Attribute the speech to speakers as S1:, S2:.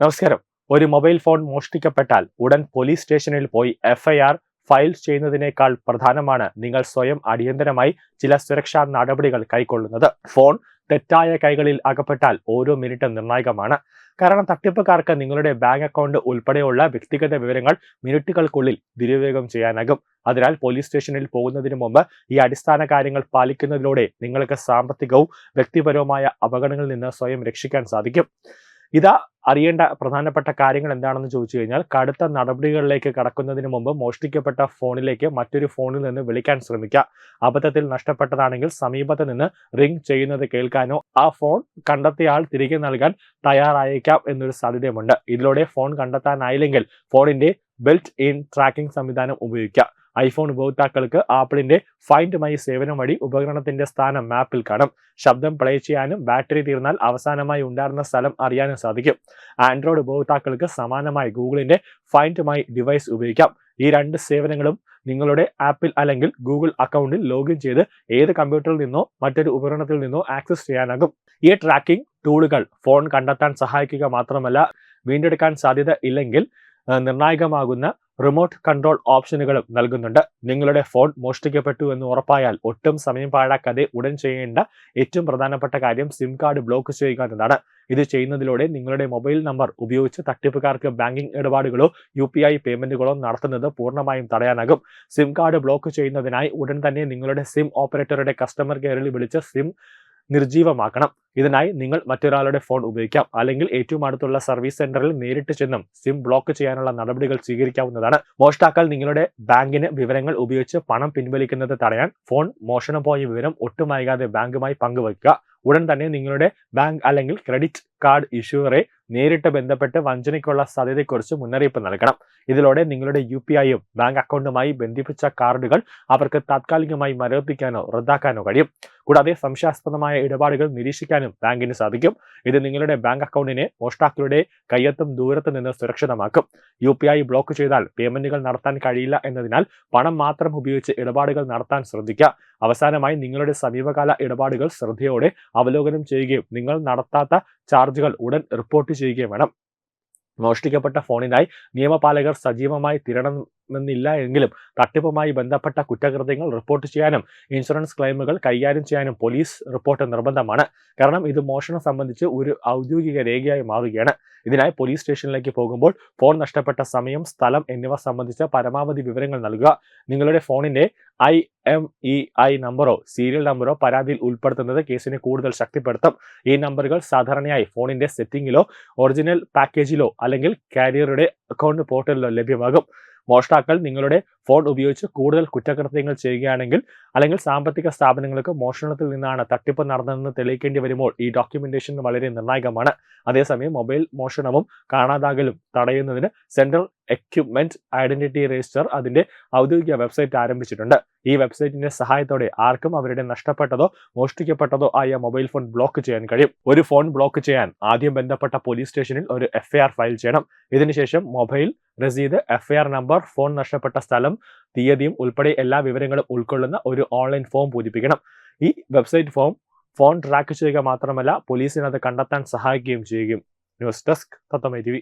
S1: നമസ്കാരം. ഒരു mobile phone മോഷ്ടിക്കപ്പെട്ടാൽ ഉടൻ പോലീസ് സ്റ്റേഷനിൽ പോയി എഫ്ഐആർ ഫയൽ ചെയ്യുന്നതിനേക്കാൾ പ്രധാനമാണ് നിങ്ങൾ സ്വയം അടിയന്തരമായി ചില സുരക്ഷാ നടപടികൾ കൈക്കൊള്ളുന്നത്. ഫോൺ തെറ്റായ കൈകളിൽ അകപ്പെട്ടാൽ ഓരോ മിനിറ്റും നിർണായകമാണ്. കാരണം തട്ടിപ്പുകാർക്ക് നിങ്ങളുടെ ബാങ്ക് അക്കൗണ്ട് ഉൾപ്പെടെയുള്ള വ്യക്തിഗത വിവരങ്ങൾ മിനിറ്റുകൾക്കുള്ളിൽ ദുരുപയോഗം ചെയ്യാനാകും. അതിനാൽ പോലീസ് സ്റ്റേഷനിൽ പോകുന്നതിന് മുമ്പ് ഈ അടിസ്ഥാന കാര്യങ്ങൾ പാലിക്കുന്നതിലൂടെ നിങ്ങൾക്ക് സാമ്പത്തികവും വ്യക്തിപരവുമായ അപകടങ്ങളിൽ നിന്ന് സ്വയം രക്ഷിക്കാൻ സാധിക്കും. ഇതാ അറിയേണ്ട പ്രധാനപ്പെട്ട കാര്യങ്ങൾ എന്താണെന്ന് ചോദിച്ചു കഴിഞ്ഞാൽ കടുത്ത നടപടികളിലേക്ക് കടക്കുന്നതിന് മുമ്പ് മോഷ്ടിക്കപ്പെട്ട ഫോണിലേക്ക് മറ്റൊരു ഫോണിൽ നിന്ന് വിളിക്കാൻ ശ്രമിക്കുക. അബദ്ധത്തിൽ നഷ്ടപ്പെട്ടതാണെങ്കിൽ സമീപത്ത് നിന്ന് റിംഗ് ചെയ്യുന്നത് കേൾക്കാനോ ആ ഫോൺ കണ്ടെത്തിയ ആൾ തിരികെ നൽകാൻ തയ്യാറായേക്കാം എന്നൊരു സാധ്യതയുമുണ്ട്. ഇതിലൂടെ ഫോൺ കണ്ടെത്താനായില്ലെങ്കിൽ ഫോണിന്റെ ബെൽറ്റ് ഇൻ ട്രാക്കിംഗ് സംവിധാനം ഉപയോഗിക്കുക ഐഫോൺ ഉപഭോക്താക്കൾക്ക് ആപ്പിളിന്റെ ഫൈൻഡ് മൈ സേവനം വഴി ഉപകരണത്തിന്റെ സ്ഥാനം മാപ്പിൽ കാണും. ശബ്ദം പ്ലേ ചെയ്യാനും ബാറ്ററി തീർന്നാൽ അവസാനമായി ഉണ്ടായിരുന്ന സ്ഥലം അറിയാനും സാധിക്കും. ആൻഡ്രോയിഡ് ഉപഭോക്താക്കൾക്ക് സമാനമായി ഗൂഗിളിന്റെ ഫൈൻഡ് മൈ ഡിവൈസ് ഉപയോഗിക്കാം. ഈ രണ്ട് സേവനങ്ങളും നിങ്ങളുടെ ആപ്പിൽ അല്ലെങ്കിൽ ഗൂഗിൾ അക്കൗണ്ടിൽ ലോഗിൻ ചെയ്ത് ഏത് കമ്പ്യൂട്ടറിൽ നിന്നോ മറ്റൊരു ഉപകരണത്തിൽ നിന്നോ ആക്സസ് ചെയ്യാനാകും. ഈ ട്രാക്കിംഗ് ടൂളുകൾ ഫോൺ കണ്ടെത്താൻ സഹായിക്കുക മാത്രമല്ല വീണ്ടെടുക്കാൻ സാധ്യത ഇല്ലെങ്കിൽ നിർണായകമാകുന്ന റിമോട്ട് കൺട്രോൾ ഓപ്ഷനുകളും നൽകുന്നുണ്ട്. നിങ്ങളുടെ ഫോൺ മോഷ്ടിക്കപ്പെട്ടു എന്ന് ഉറപ്പായാൽ ഒട്ടും സമയം പാഴാക്കാതെ ഉടൻ ചെയ്യേണ്ട ഏറ്റവും പ്രധാനപ്പെട്ട കാര്യം സിം കാർഡ് ബ്ലോക്ക് ചെയ്യുക എന്നതാണ്. ഇത് ചെയ്യുന്നതിലൂടെ നിങ്ങളുടെ മൊബൈൽ നമ്പർ ഉപയോഗിച്ച് തട്ടിപ്പുകാർക്ക് ബാങ്കിംഗ് ഇടപാടുകളോ യു പി ഐ പേയ്മെന്റുകളോ നടത്തുന്നത് പൂർണമായും തടയാനാകും. സിം കാർഡ് ബ്ലോക്ക് ചെയ്യുന്നതിനായി ഉടൻ തന്നെ നിങ്ങളുടെ സിം ഓപ്പറേറ്ററുടെ കസ്റ്റമർ കെയറിൽ വിളിച്ച് സിം നിർജീവമാക്കണം ഇതിനായി നിങ്ങൾ മറ്റൊരാളുടെ ഫോൺ ഉപയോഗിക്കാം. അല്ലെങ്കിൽ ഏറ്റവും അടുത്തുള്ള സർവീസ് സെന്ററിൽ നേരിട്ട് ചെന്നും സിം ബ്ലോക്ക് ചെയ്യാനുള്ള നടപടികൾ സ്വീകരിക്കാവുന്നതാണ്. മോഷ്ടാക്കൾ നിങ്ങളുടെ ബാങ്കിന് വിവരങ്ങൾ ഉപയോഗിച്ച് പണം പിൻവലിക്കുന്നത് തടയാൻ ഫോൺ മോഷണം പോയ വിവരം ഒട്ടും ബാങ്കുമായി പങ്കുവയ്ക്കുക. ഉടൻ തന്നെ നിങ്ങളുടെ ബാങ്ക് അല്ലെങ്കിൽ ക്രെഡിറ്റ് കാർഡ് ഇഷ്യൂറെ നേരിട്ട് ബന്ധപ്പെട്ട് വഞ്ചനയ്ക്കുള്ള സാധ്യതയെക്കുറിച്ച് മുന്നറിയിപ്പ് നൽകണം. ഇതിലൂടെ നിങ്ങളുടെ യു പി ഐയും ബാങ്ക് അക്കൗണ്ടുമായി ബന്ധിപ്പിച്ച കാർഡുകൾ അവർക്ക് താത്കാലികമായി മരവിപ്പിക്കാനോ റദ്ദാക്കാനോ കഴിയും. കൂടാതെ സംശയാസ്പദമായ ഇടപാടുകൾ നിരീക്ഷിക്കാനും ബാങ്കിന് സാധിക്കും. ഇത് നിങ്ങളുടെ ബാങ്ക് അക്കൗണ്ടിനെ മോഷ്ടാക്കളുടെ കയ്യെത്തും ദൂരത്ത് നിന്ന് സുരക്ഷിതമാക്കും. യു ബ്ലോക്ക് ചെയ്താൽ പേയ്മെന്റുകൾ നടത്താൻ കഴിയില്ല എന്നതിനാൽ പണം മാത്രം ഉപയോഗിച്ച് ഇടപാടുകൾ നടത്താൻ ശ്രദ്ധിക്കുക. അവസാനമായി നിങ്ങളുടെ സമീപകാല ഇടപാടുകൾ ശ്രദ്ധയോടെ അവലോകനം ചെയ്യുകയും നിങ്ങൾ നടത്താത്ത ചാർജുകൾ ഉടൻ റിപ്പോർട്ട് ചെയ്യുകയും വേണം. മോഷ്ടിക്കപ്പെട്ട ഫോണിനായി നിയമപാലകർ സജീവമായി തിരണമെന്നില്ല എങ്കിലും തട്ടിപ്പുമായി ബന്ധപ്പെട്ട കുറ്റകൃത്യങ്ങൾ റിപ്പോർട്ട് ചെയ്യാനും ഇൻഷുറൻസ് ക്ലെയിമുകൾ കൈകാര്യം ചെയ്യാനും പോലീസ് റിപ്പോർട്ട് നിർബന്ധമാണ്. കാരണം ഇത് മോഷണം സംബന്ധിച്ച് ഒരു ഔദ്യോഗിക രേഖയായി മാറുകയാണ്. ഇതിനായി പോലീസ് സ്റ്റേഷനിലേക്ക് പോകുമ്പോൾ ഫോൺ നഷ്ടപ്പെട്ട സമയം സ്ഥലം എന്നിവ സംബന്ധിച്ച പരമാവധി വിവരങ്ങൾ നൽകുക. നിങ്ങളുടെ ഫോണിന്റെ ഐ എം ഇ ഐ നമ്പറോ സീരിയൽ നമ്പറോ പരാതിയിൽ ഉൾപ്പെടുത്തുന്നത് കേസിനെ കൂടുതൽ ശക്തിപ്പെടുത്തും. ഈ നമ്പറുകൾ സാധാരണയായി ഫോണിന്റെ സെറ്റിംഗിലോ ഒറിജിനൽ പാക്കേജിലോ അല്ലെങ്കിൽ കാരിയറുടെ അക്കൗണ്ട് പോർട്ടലിലോ ലഭ്യമാകും. മോഷ്ടാക്കൾ നിങ്ങളുടെ ഫോൺ ഉപയോഗിച്ച് കൂടുതൽ കുറ്റകൃത്യങ്ങൾ ചെയ്യുകയാണെങ്കിൽ അല്ലെങ്കിൽ സാമ്പത്തിക സ്ഥാപനങ്ങൾക്ക് മോഷണത്തിൽ നിന്നാണ് തട്ടിപ്പ് നടന്നതെന്ന് തെളിയിക്കേണ്ടി വരുമ്പോൾ ഈ ഡോക്യുമെന്റേഷൻ വളരെ നിർണായകമാണ്. അതേസമയം മൊബൈൽ മോഷണവും കാണാതാകലും തടയുന്നതിന് സെൻട്രൽ എക്യുപ്മെന്റ് ഐഡന്റിറ്റി രജിസ്റ്റർ അതിന്റെ ഔദ്യോഗിക വെബ്സൈറ്റ് ആരംഭിച്ചിട്ടുണ്ട്. ഈ വെബ്സൈറ്റിന്റെ സഹായത്തോടെ ആർക്കും അവരുടെ നഷ്ടപ്പെട്ടതോ മോഷ്ടിക്കപ്പെട്ടതോ ആയ മൊബൈൽ ഫോൺ ബ്ലോക്ക് ചെയ്യാൻ കഴിയും. ഒരു ഫോൺ ബ്ലോക്ക് ചെയ്യാൻ ആദ്യം ബന്ധപ്പെട്ട പോലീസ് സ്റ്റേഷനിൽ ഒരു എഫ്ഐആർ ഫയൽ ചെയ്യണം. ഇതിനുശേഷം മൊബൈൽ രസീത് എഫ്ഐആർ നമ്പർ ഫോൺ നഷ്ടപ്പെട്ട സ്ഥലം തീയതിയും ഉൾപ്പെടെ എല്ലാ വിവരങ്ങളും ഉൾക്കൊള്ളുന്ന ഒരു ഓൺലൈൻ ഫോം പൂരിപ്പിക്കണം. ഈ വെബ്സൈറ്റ് ഫോം ഫോൺ ട്രാക്ക് ചെയ്യുക മാത്രമല്ല പോലീസിനത് കണ്ടെത്താൻ സഹായിക്കുകയും ചെയ്യും. News desk തത്തമേ T